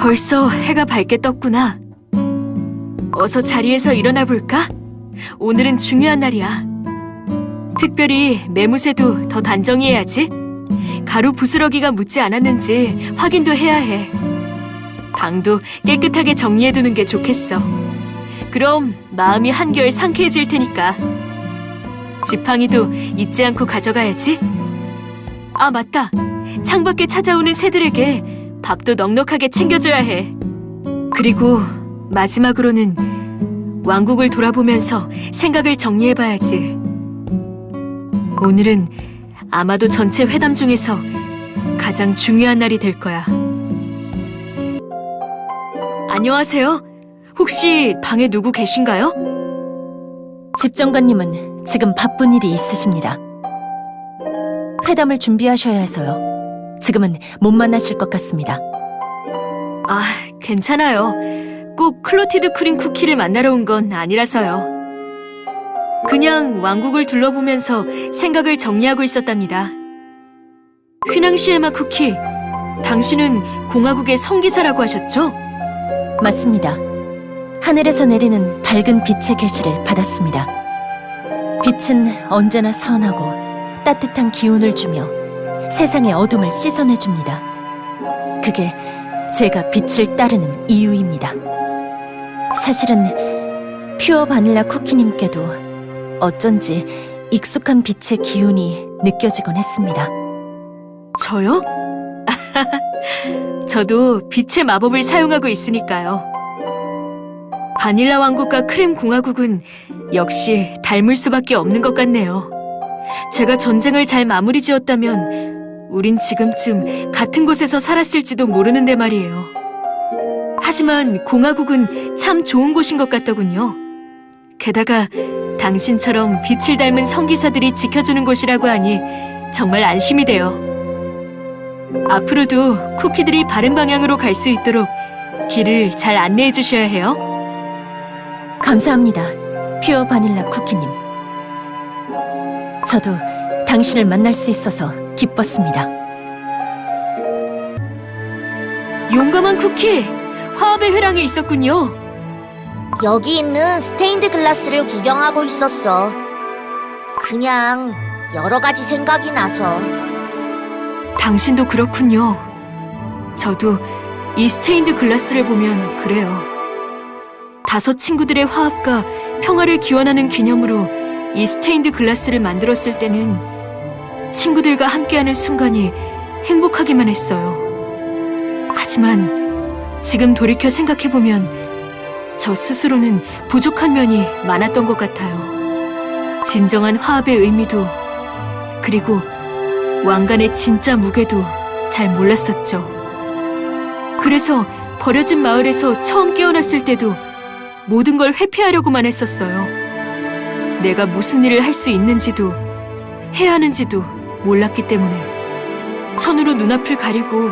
벌써 해가 밝게 떴구나. 어서 자리에서 일어나 볼까? 오늘은 중요한 날이야. 특별히 매무새도 더 단정해야지. 가루 부스러기가 묻지 않았는지 확인도 해야 해. 방도 깨끗하게 정리해두는 게 좋겠어. 그럼 마음이 한결 상쾌해질 테니까. 지팡이도 잊지 않고 가져가야지. 아, 맞다. 창밖에 찾아오는 새들에게 밥도 넉넉하게 챙겨줘야 해. 그리고 마지막으로는 왕국을 돌아보면서 생각을 정리해봐야지. 오늘은 아마도 전체 회담 중에서 가장 중요한 날이 될 거야. 안녕하세요. 혹시 방에 누구 계신가요? 집정관님은 지금 바쁜 일이 있으십니다. 회담을 준비하셔야 해서요. 지금은 못 만나실 것 같습니다. 아, 괜찮아요. 꼭 클로티드 크림 쿠키를 만나러 온 건 아니라서요. 그냥 왕국을 둘러보면서 생각을 정리하고 있었답니다. 휘낭시에마 쿠키, 당신은 공화국의 성기사라고 하셨죠? 맞습니다. 하늘에서 내리는 밝은 빛의 계시를 받았습니다. 빛은 언제나 선하고 따뜻한 기운을 주며 세상의 어둠을 씻어내 줍니다. 그게 제가 빛을 따르는 이유입니다. 사실은 퓨어 바닐라 쿠키님께도 어쩐지 익숙한 빛의 기운이 느껴지곤 했습니다. 저요? 저도 빛의 마법을 사용하고 있으니까요. 바닐라 왕국과 크림 공화국은 역시 닮을 수밖에 없는 것 같네요. 제가 전쟁을 잘 마무리 지었다면 우린 지금쯤 같은 곳에서 살았을지도 모르는데 말이에요. 하지만 공화국은 참 좋은 곳인 것 같더군요. 게다가 당신처럼 빛을 닮은 성기사들이 지켜주는 곳이라고 하니 정말 안심이 돼요. 앞으로도 쿠키들이 바른 방향으로 갈 수 있도록 길을 잘 안내해 주셔야 해요. 감사합니다. 퓨어 바닐라 쿠키님. 저도 당신을 만날 수 있어서 기뻤습니다. 용감한 쿠키! 화합의 회랑에 있었군요. 여기 있는 스테인드 글라스를 구경하고 있었어. 그냥 여러 가지 생각이 나서. 당신도 그렇군요. 저도 이 스테인드 글라스를 보면 그래요. 다섯 친구들의 화합과 평화를 기원하는 기념으로 이 스테인드 글라스를 만들었을 때는 친구들과 함께하는 순간이 행복하기만 했어요. 하지만 지금 돌이켜 생각해보면 저 스스로는 부족한 면이 많았던 것 같아요. 진정한 화합의 의미도 그리고 왕관의 진짜 무게도 잘 몰랐었죠. 그래서 버려진 마을에서 처음 깨어났을 때도 모든 걸 회피하려고만 했었어요. 내가 무슨 일을 할 수 있는지도 해야 하는지도 몰랐기 때문에 천으로 눈앞을 가리고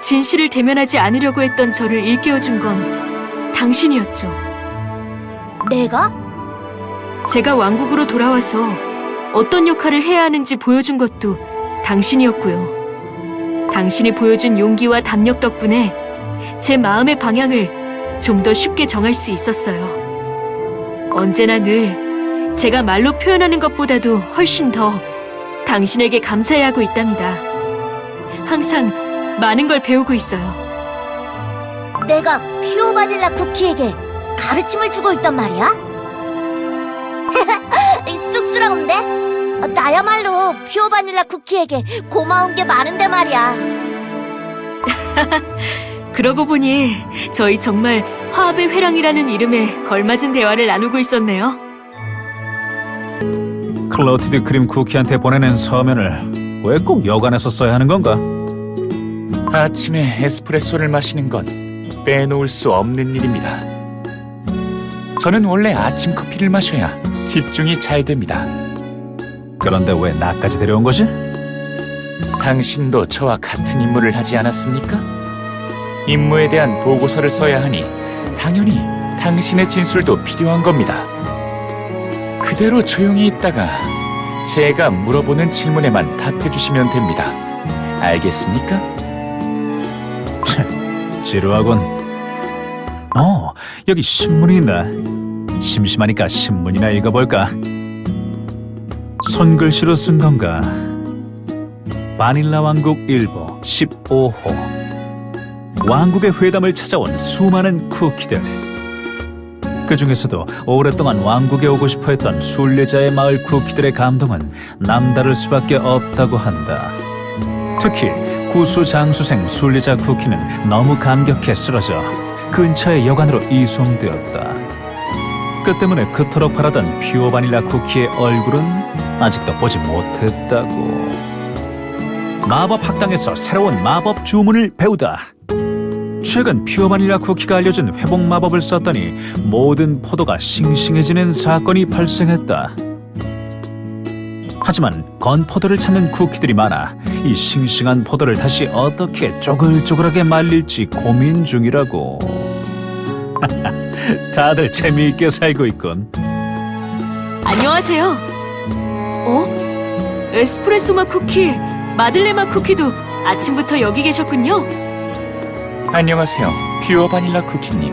진실을 대면하지 않으려고 했던 저를 일깨워준 건 당신이었죠. 내가? 제가 왕국으로 돌아와서 어떤 역할을 해야 하는지 보여준 것도 당신이었고요. 당신이 보여준 용기와 담력 덕분에 제 마음의 방향을 좀 더 쉽게 정할 수 있었어요. 언제나 늘 제가 말로 표현하는 것보다도 훨씬 더 당신에게 감사해야 하고 있답니다. 항상 많은 걸 배우고 있어요. 내가 피오 바닐라 쿠키에게 가르침을 주고 있단 말이야? 쑥스러운데? 어, 나야말로 피오 바닐라 쿠키에게 고마운 게 많은데 말이야. 그러고 보니 저희 정말 화합의 회랑이라는 이름에 걸맞은 대화를 나누고 있었네요. 클로티드 크림 쿠키한테 보내는 서면을 왜 꼭 여간에서 써야 하는 건가? 아침에 에스프레소를 마시는 건 빼놓을 수 없는 일입니다. 저는 원래 아침 커피를 마셔야 집중이 잘 됩니다. 그런데 왜 나까지 데려온 거지? 당신도 저와 같은 임무를 하지 않았습니까? 임무에 대한 보고서를 써야 하니 당연히 당신의 진술도 필요한 겁니다. 그대로 조용히 있다가 제가 물어보는 질문에만 답해 주시면 됩니다. 알겠습니까? 지루하군. 어, 여기 신문이 있네. 심심하니까 신문이나 읽어볼까? 손글씨로 쓴 건가? 바닐라 왕국 일보 15호. 왕국의 회담을 찾아온 수많은 쿠키들. 그 중에서도 오랫동안 왕국에 오고 싶어 했던 순례자의 마을 쿠키들의 감동은 남다를 수밖에 없다고 한다. 특히 구수 장수생 순례자 쿠키는 너무 감격해 쓰러져 근처의 여관으로 이송되었다. 그 때문에 그토록 바라던 퓨어 바닐라 쿠키의 얼굴은 아직도 보지 못했다고. 마법 학당에서 새로운 마법 주문을 배우다. 최근 퓨어 바닐라 쿠키가 알려준 회복 마법을 썼더니 모든 포도가 싱싱해지는 사건이 발생했다. 하지만 건포도를 찾는 쿠키들이 많아 이 싱싱한 포도를 다시 어떻게 쪼글쪼글하게 말릴지 고민 중이라고. 다들 재미있게 살고 있군. 안녕하세요. 어? 에스프레소 맛 쿠키, 마들레 맛 쿠키도 아침부터 여기 계셨군요. 안녕하세요. 퓨어 바닐라 쿠키님.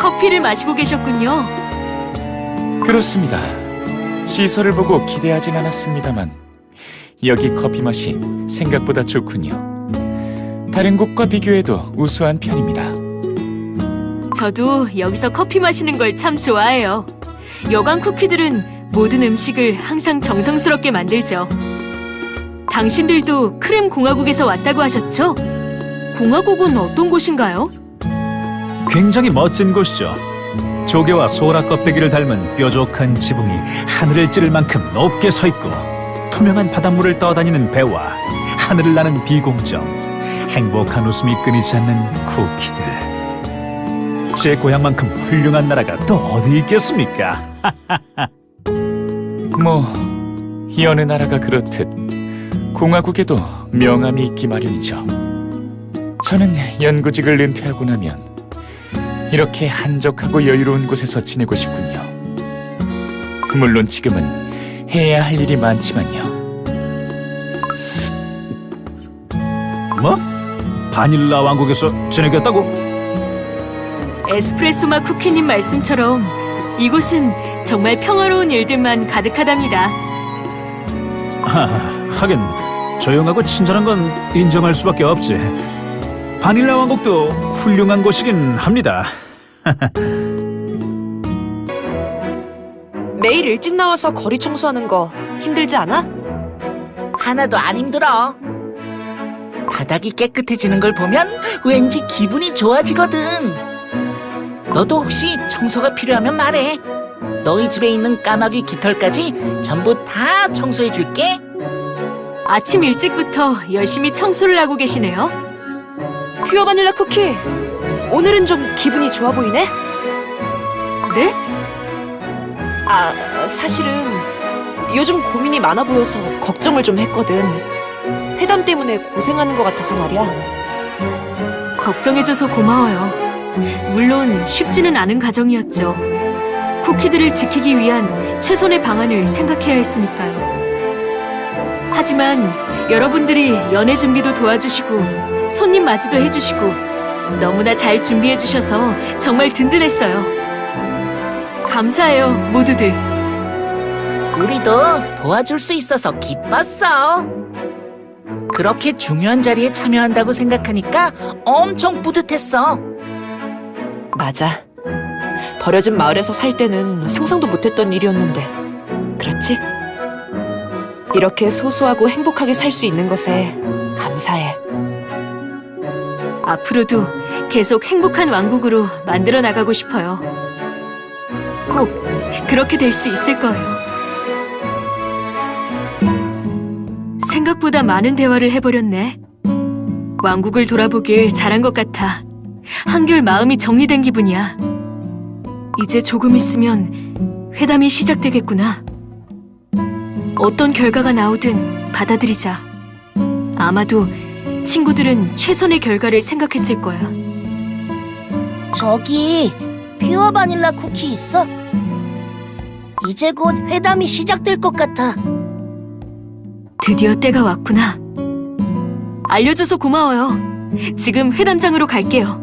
커피를 마시고 계셨군요. 그렇습니다. 시설을 보고 기대하진 않았습니다만 여기 커피 맛이 생각보다 좋군요. 다른 곳과 비교해도 우수한 편입니다. 저도 여기서 커피 마시는 걸 참 좋아해요. 여관 쿠키들은 모든 음식을 항상 정성스럽게 만들죠. 당신들도 크렘 공화국에서 왔다고 하셨죠? 공화국은 어떤 곳인가요? 굉장히 멋진 곳이죠. 조개와 소라 껍데기를 닮은 뾰족한 지붕이 하늘을 찌를 만큼 높게 서 있고 투명한 바닷물을 떠다니는 배와 하늘을 나는 비공정, 행복한 웃음이 끊이지 않는 쿠키들. 제 고향만큼 훌륭한 나라가 또 어디 있겠습니까? 뭐 여느 나라가 그렇듯 공화국에도 명함이 있기 마련이죠. 저는 연구직을 은퇴하고 나면 이렇게 한적하고 여유로운 곳에서 지내고 싶군요. 물론 지금은 해야 할 일이 많지만요. 뭐? 바닐라 왕국에서 지내겠다고? 에스프레소 맛 쿠키님 말씀처럼 이곳은 정말 평화로운 일들만 가득하답니다. 하, 하긴 조용하고 친절한 건 인정할 수밖에 없지. 바닐라 왕국도 훌륭한 곳이긴 합니다. 매일 일찍 나와서 거리 청소하는 거 힘들지 않아? 하나도 안 힘들어. 바닥이 깨끗해지는 걸 보면 왠지 기분이 좋아지거든. 너도 혹시 청소가 필요하면 말해. 너희 집에 있는 까마귀 깃털까지 전부 다 청소해 줄게. 아침 일찍부터 열심히 청소를 하고 계시네요. 퓨어 바닐라 쿠키. 오늘은 좀 기분이 좋아 보이네? 네? 아, 사실은 요즘 고민이 많아 보여서 걱정을 좀 했거든. 회담 때문에 고생하는 것 같아서 말이야. 걱정해줘서 고마워요. 물론 쉽지는 않은 과정이었죠. 쿠키들을 지키기 위한 최선의 방안을 생각해야 했으니까요. 하지만 여러분들이 연애 준비도 도와주시고 손님 맞이도 해주시고 너무나 잘 준비해주셔서 정말 든든했어요. 감사해요, 모두들. 우리도 도와줄 수 있어서 기뻤어. 그렇게 중요한 자리에 참여한다고 생각하니까 엄청 뿌듯했어. 맞아. 버려진 마을에서 살 때는 상상도 못했던 일이었는데. 그렇지? 이렇게 소소하고 행복하게 살 수 있는 것에 감사해. 앞으로도 계속 행복한 왕국으로 만들어 나가고 싶어요. 꼭 그렇게 될 수 있을 거예요. 생각보다 많은 대화를 해버렸네. 왕국을 돌아보길 잘한 것 같아. 한결 마음이 정리된 기분이야. 이제 조금 있으면 회담이 시작되겠구나. 어떤 결과가 나오든 받아들이자. 아마도 친구들은 최선의 결과를 생각했을 거야. 저기 퓨어 바닐라 쿠키 있어? 이제 곧 회담이 시작될 것 같아. 드디어 때가 왔구나. 알려줘서 고마워요. 지금 회담장으로 갈게요.